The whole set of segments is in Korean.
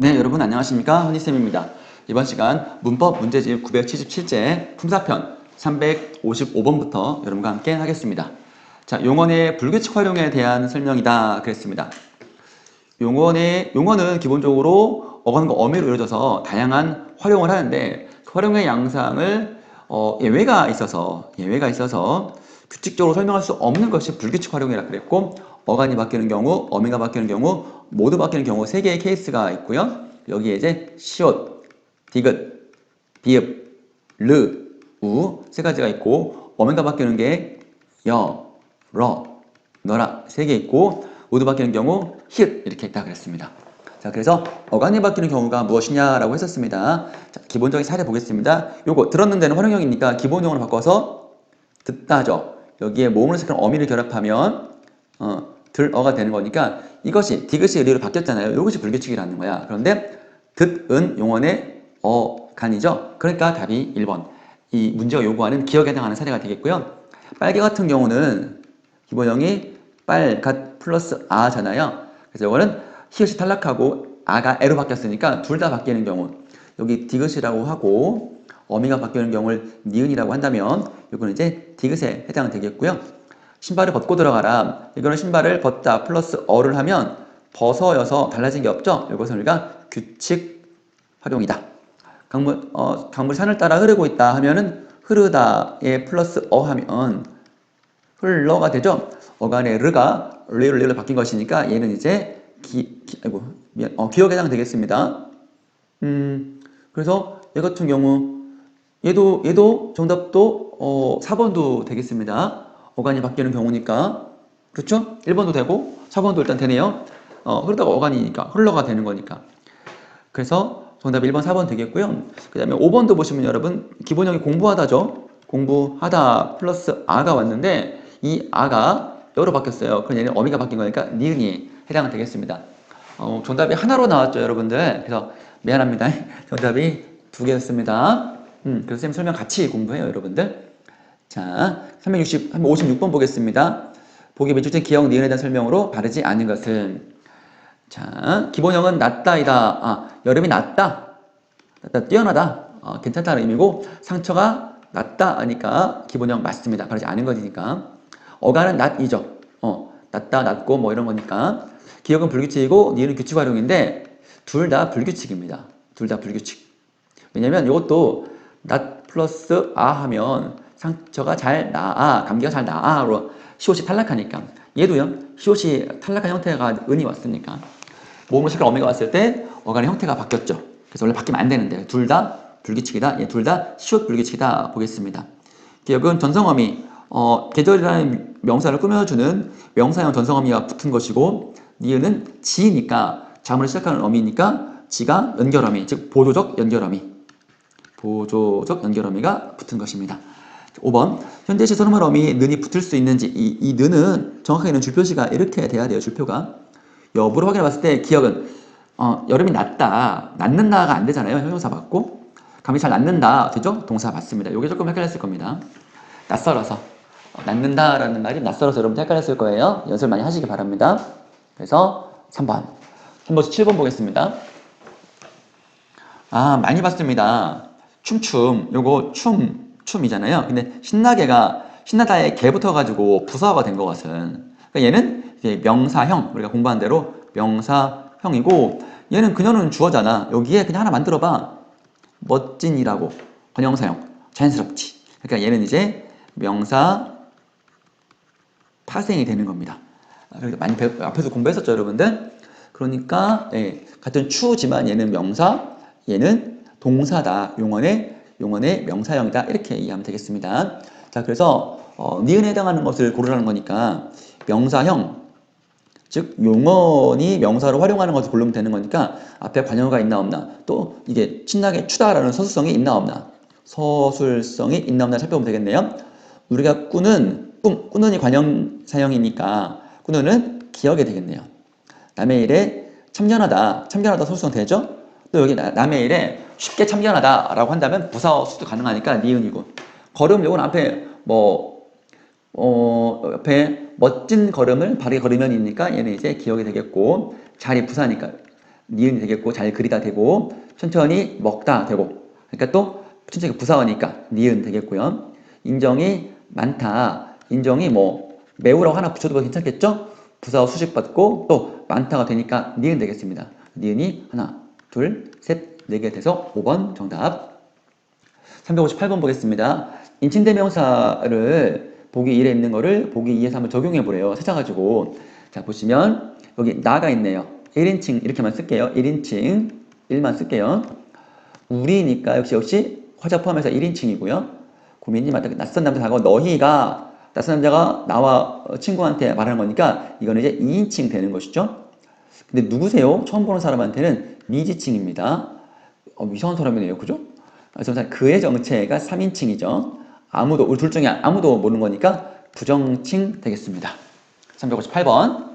네, 여러분 안녕하십니까? 허니쌤입니다. 이번 시간 문법 문제집 977제 품사편 355번부터 여러분과 함께 하겠습니다. 자, 용언의 불규칙 활용에 대한 설명이다 그랬습니다. 용언의, 용언은 기본적으로 어간과 어미로 이루어져서 다양한 활용을 하는데 그 활용의 양상을 어, 예외가 있어서 예외가 있어서 규칙적으로 설명할 수 없는 것이 불규칙 활용이라 그랬고 어간이 바뀌는 경우, 어미가 바뀌는 경우, 모두 바뀌는 경우 세 개의 케이스가 있고요. 여기에 이제 시옷, 디귿, 비읍, 르, 우 세 가지가 있고 어미가 바뀌는 게 여, 러, 너라 세 개 있고 모두 바뀌는 경우 히읗 이렇게 있다 그랬습니다. 자, 그래서 어간이 바뀌는 경우가 무엇이냐라고 했었습니다. 자, 기본적인 사례 보겠습니다. 요거 들었는 데는 활용형이니까 기본형으로 바꿔서 듣다죠. 여기에 모음을 시작하는 어미를 결합하면 어, 들어가 되는 거니까 이것이 디귿이 의리로 바뀌었잖아요. 이것이 불규칙이라는 거야. 그런데 듣은 용언의 어 간이죠. 그러니까 답이 1번. 이 문제가 요구하는 기억에 해당하는 사례가 되겠고요. 빨개 같은 경우는 기본형이 빨 갓 플러스 아잖아요. 그래서 이거는 히읗이 탈락하고 아가 에로 바뀌었으니까 둘 다 바뀌는 경우 여기 디귿이라고 하고 어미가 바뀌는 경우를 니은이라고 한다면 이거는 이제 디귿에 해당되겠고요. 신발을 벗고 들어가라. 이거는 신발을 벗다 플러스 어를 하면 벗어여서 달라진 게 없죠. 이것은 우리가 규칙 활용이다. 강물, 어, 강물이 산을 따라 흐르고 있다 하면은 흐르다에 플러스 어 하면 흘러가 되죠. 어간의 르가 리로 바뀐 것이니까 얘는 이제 기, 기 아이고 미안, 어, 기억에 해당되겠습니다. 음, 그래서 얘 같은 경우 얘도 얘도 정답도 어, 4번도 되겠습니다. 어간이 바뀌는 경우니까 그렇죠? 1번도 되고 4번도 일단 되네요. 어, 흐르다가 어간이니까 흘러가 되는 거니까. 그래서 정답 1번, 4번 되겠고요. 그 다음에 5번도 보시면 여러분 기본형이 공부하다죠. 공부하다 플러스 아가 왔는데 이 아가 여로 바뀌었어요. 그럼 얘는 어미가 바뀐 거니까 니은이 해당은 되겠습니다. 어, 정답이 하나로 나왔죠, 여러분들. 그래서 미안합니다. 정답이 두 개였습니다. 음, 그래서 쌤 설명 같이 공부해요, 여러분들. 자, 360, 56번 보겠습니다. 보기 밑줄된 기억 니은에 대한 설명으로 바르지 않은 것은 자, 기본형은 낫다이다. 아, 여름이 낫다. 낫다, 뛰어나다. 어, 괜찮다는 의미고 상처가 낫다 하니까 기본형 맞습니다. 바르지 않은 것이니까. 어간은 낫이죠. 어, 낫다, 낫고 뭐 이런 거니까. 기억은 불규칙이고 니은은 규칙 활용인데 둘 다 불규칙입니다. 둘 다 불규칙. 왜냐면 이것도 낫 플러스 아 하면 상처가 잘 나아, 감기가 잘 나아로 시옷이 탈락하니까 얘도요 시옷이 탈락한 형태가 은이 왔으니까 모음을 시작한 어미가 왔을 때 어간의 형태가 바뀌었죠. 그래서 원래 바뀌면 안 되는데 둘 다 불규칙이다. 얘둘다 시옷 불규칙이다 보겠습니다. 기억은 전성어미 어, 계절이라는 명사를 꾸며주는 명사형 전성어미가 붙은 것이고 니은은 지니까 자문을 시작하는 어미니까 지가 연결어미 즉 보조적 연결어미 보조적 연결어미가 붙은 것입니다. 5번. 현재 시 선호말 어미 는이 붙을 수 있는지 이, 이 는은 정확하게는 줄표시가 이렇게 돼야 돼요 줄표가. 여부로 확인해 봤을 때 기억은 어, 여름이 낫다. 낫는다가 안 되잖아요 형용사 받고. 감이 잘 낫는다. 되죠? 동사 받습니다. 요게 조금 헷갈렸을 겁니다. 낯설어서. 어, 낫는다라는 말이 낯설어서 여러분 헷갈렸을 거예요. 연습 많이 하시기 바랍니다. 그래서 3번. 3번 7번 보겠습니다. 아 많이 봤습니다. 춤춤. 요거 춤 춤이잖아요. 근데 신나게가 신나다에 개 붙어가지고 부사가 된 것은 그러니까 얘는 명사형 우리가 공부한 대로 명사형이고 얘는 그녀는 주어잖아. 여기에 그냥 하나 만들어봐. 멋진이라고 번영사형 자연스럽지. 그러니까 얘는 이제 명사 파생이 되는 겁니다. 그러니까 많이 배, 앞에서 공부했었죠, 여러분들. 그러니까 예, 같은 추지만 얘는 명사, 얘는 동사다. 용언의 용언의 명사형이다 이렇게 이해하면 되겠습니다. 자 그래서 어, 니은에 해당하는 것을 고르라는 거니까 명사형 즉 용언이 명사로 활용하는 것을 고르면 되는 거니까 앞에 관여가 있나 없나 또 이게 신나게 추다라는 서술성이 있나 없나 서술성이 있나 없나 살펴보면 되겠네요. 우리가 꾸는 꿈 꾸는 이 관형 사형이니까 꾸는은 기억이 되겠네요. 남의 일에 참견하다 참견하다 서술성 되죠? 또 여기 남의 일에 쉽게 참견하다라고 한다면 부사 수도 가능하니까 니은이고 걸음 요건 앞에 뭐 어, 옆에 멋진 걸음을 바르게 걸으면이니까 얘는 이제 기억이 되겠고 자리 부사니까 니은이 되겠고 잘 그리다 되고 천천히 먹다 되고 그러니까 또 천천히 부사어니까 니은 되겠고요. 인정이 많다. 인정이 뭐 매우라고 하나 붙여도 괜찮겠죠? 부사어 수식 받고 또 많다가 되니까 니은 되겠습니다. 니은이 하나, 둘, 셋, 네개 돼서 5번 정답. 358번 보겠습니다. 인칭대명사를 보기 1에 있는 거를 보기 2에서 한번 적용해 보래요. 찾아가지고 자 보시면 여기 나가 있네요. 1인칭 이렇게만 쓸게요. 1인칭 1만 쓸게요. 우리니까 역시 역시 화자 포함해서 1인칭이고요. 고민이 맞다. 낯선 남자하고 너희가 낯선 남자가 나와 친구한테 말하는 거니까 이거는 이제 2인칭 되는 것이죠. 근데 누구세요? 처음 보는 사람한테는 미지칭입니다. 어, 이상한 사람이네요. 그죠? 그래서 그의 정체가 3인칭이죠. 아무도 우리 둘 중에 아무도 모르는 거니까 부정칭 되겠습니다. 358번.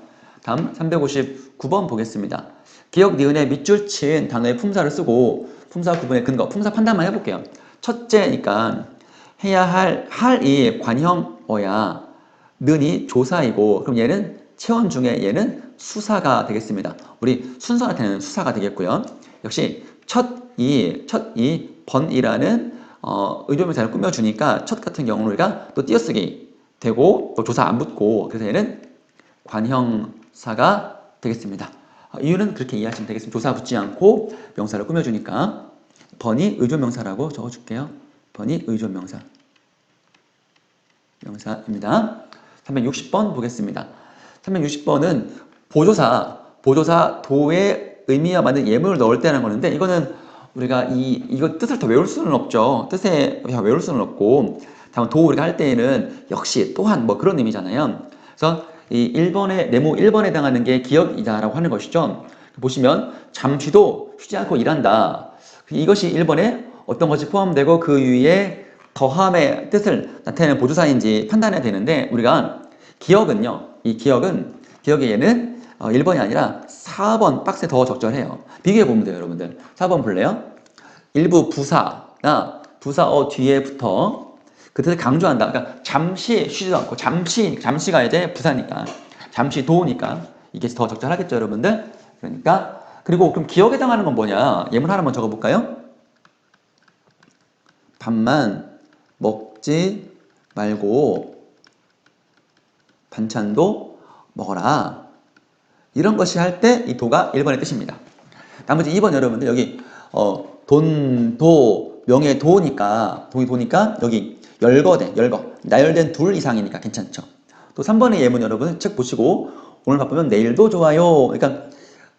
다음 359번 보겠습니다. 기억 니은의 밑줄 친 단어의 품사를 쓰고 품사 구분의 근거, 품사 판단만 해볼게요. 첫째니까 해야 할 할이 관형어야 는이 조사이고 그럼 얘는 체원 중에 얘는 수사가 되겠습니다. 우리 순서한테는 수사가 되겠고요. 역시 첫 이 첫 이 번이라는 어, 의조명사를 꾸며주니까 첫 같은 경우는 우리가 또 띄어쓰기 되고 또 조사 안 붙고 그래서 얘는 관형사가 되겠습니다. 어, 이유는 그렇게 이해하시면 되겠습니다. 조사 붙지 않고 명사를 꾸며주니까 번이 의조명사라고 적어줄게요. 번이 의조명사 명사입니다. 360번 보겠습니다. 360번은 보조사, 보조사 도의 의미와 맞는 예문을 넣을 때라는 거는데 이거는 우리가 이 이거 뜻을 더 외울 수는 없죠. 뜻에 외울 수는 없고 다만 도 우리가 할 때에는 역시 또한 뭐 그런 의미잖아요. 그래서 이 1번의 네모 1번에 해당하는 게 기억이다라고 하는 것이죠. 보시면 잠시도 쉬지 않고 일한다. 이것이 1번에 어떤 것이 포함되고 그 위에 더함의 뜻을 나타내는 보조사인지 판단해야 되는데 우리가 기억은요. 이 기억은 기억의 얘는 어, 1번이 아니라 4번 박스에 더 적절해요. 비교해 보면 돼요, 여러분들. 4번 볼래요? 일부 부사나 부사어 뒤에부터 그 뜻을 강조한다. 그러니까 잠시 쉬지도 않고 잠시 잠시가 이제 부사니까 잠시 도우니까 이게 더 적절하겠죠, 여러분들. 그러니까 그리고 그럼 기억에 해당하는 건 뭐냐? 예문 하나만 적어볼까요? 밥만 먹지 말고 반찬도 먹어라. 이런 것이 할 때 이 도가 1번의 뜻입니다. 나머지 2번 여러분들 여기 어, 돈, 도, 명예, 도니까 돈이 도니까 여기 열거대, 열거 나열된 둘 이상이니까 괜찮죠. 또 3번의 예문 여러분 책 보시고 오늘 바쁘면 내일도 좋아요. 그러니까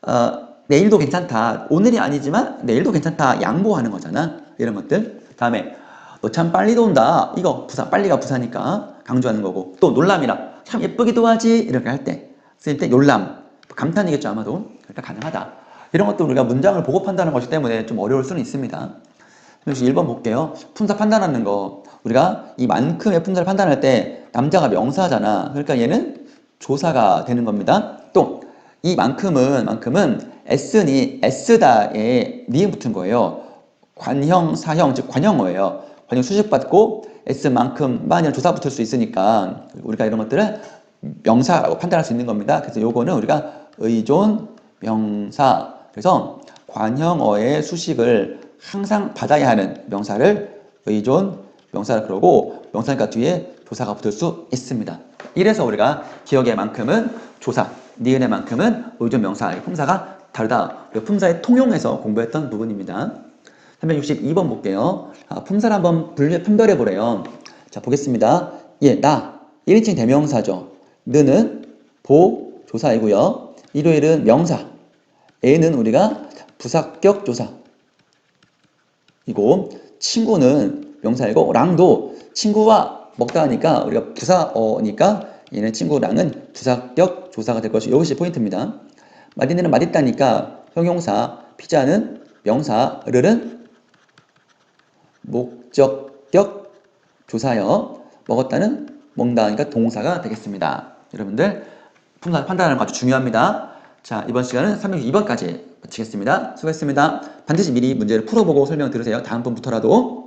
어, 내일도 괜찮다. 오늘이 아니지만 내일도 괜찮다. 양보하는 거잖아. 이런 것들. 다음에 너 참 빨리 돈다. 이거 부사 빨리 가 부사니까 강조하는 거고 또 놀람이라 참 예쁘기도 하지 이렇게 할때쓸때 놀람 감탄이겠죠 아마도 그러니까 가능하다. 이런 것도 우리가 문장을 판단하는 것이기 때문에 좀 어려울 수는 있습니다. 그래서 1번 볼게요. 품사 판단하는 거. 우리가 이 만큼의 품사를 판단할 때 남자가 명사잖아. 그러니까 얘는 조사가 되는 겁니다. 또 이만큼은 만큼은 S니 S다에 니은 붙은 거예요. 관형, 사형, 즉 관형어예요. 관형 수식 받고 S만큼만 아니라 조사 붙을 수 있으니까 우리가 이런 것들을 명사라고 판단할 수 있는 겁니다. 그래서 요거는 우리가 의존 명사 그래서 관형어의 수식을 항상 받아야 하는 명사를 의존 명사라 그러고 명사니까 뒤에 조사가 붙을 수 있습니다. 이래서 우리가 기억의 만큼은 조사, 니은의 만큼은 의존 명사, 품사가 다르다. 품사의 통용에서 공부했던 부분입니다. 362번 볼게요. 아, 품사를 한번 분류, 판별해 보래요. 자, 보겠습니다. 예, 나. 1인칭 대명사죠. 느는 보, 조사이고요. 일요일은 명사. 애는 우리가 부사격 조사. 이고 친구는 명사이고 랑도 친구와 먹다 하니까 우리가 부사어니까 얘는 친구랑은 부사격 조사가 될 것이 이것이 포인트입니다. 마디는 맛있다니까 형용사, 피자는 명사, 르는 목적격 조사여 먹었다는 먹다 하니까 동사가 되겠습니다. 여러분들 판단하는 거 아주 중요합니다. 자 이번 시간은 362번까지 마치겠습니다. 수고했습니다. 반드시 미리 문제를 풀어보고 설명 들으세요. 다음번부터라도